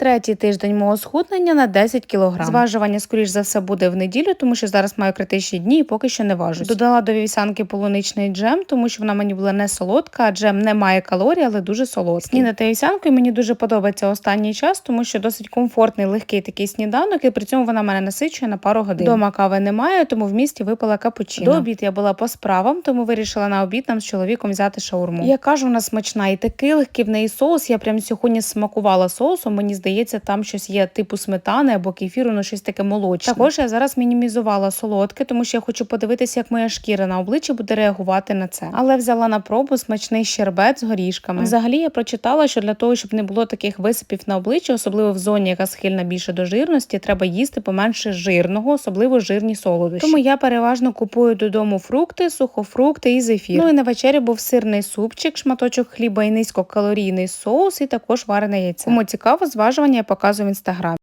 Третій тиждень мого схуднення на 10 кг. Зважування, скоріш за все, буде в неділю, тому що зараз маю критичні дні і поки що не важусь. Додала до вівсянки полуничний джем, тому що вона мені була не солодка, а джем не має калорій, але дуже солодкий. Снідати вівсянкою мені дуже подобається останній час, тому що досить комфортний, легкий такий сніданок, і при цьому вона мене насичує на пару годин. Дома кави немає, тому в місті випила капучино. До обід я була по справам, тому вирішила на обід нам з чоловіком взяти шаурму. Я кажу, вона смачна і такий легкий в неї соус. Я прям сьогодні смакувала соусом. Мені здається, там щось є типу сметани або кефіру, ну щось таке молочне. Також я зараз мінімізувала солодке, тому що я хочу подивитися, як моя шкіра на обличчі буде реагувати на це. Але взяла на пробу смачний щербет з горішками. Взагалі я прочитала, що для того, щоб не було таких висипів на обличчі, особливо в зоні, яка схильна більше до жирності, треба їсти поменше жирного, особливо жирні солодощі. Тому я переважно купую додому фрукти, сухофрукти і зефір. Ну і на вечері був сирний супчик, шматочок хліба і низькокалорійний соус, і також варене яйце. Кому цікаво, зважування я показую в інстаграмі.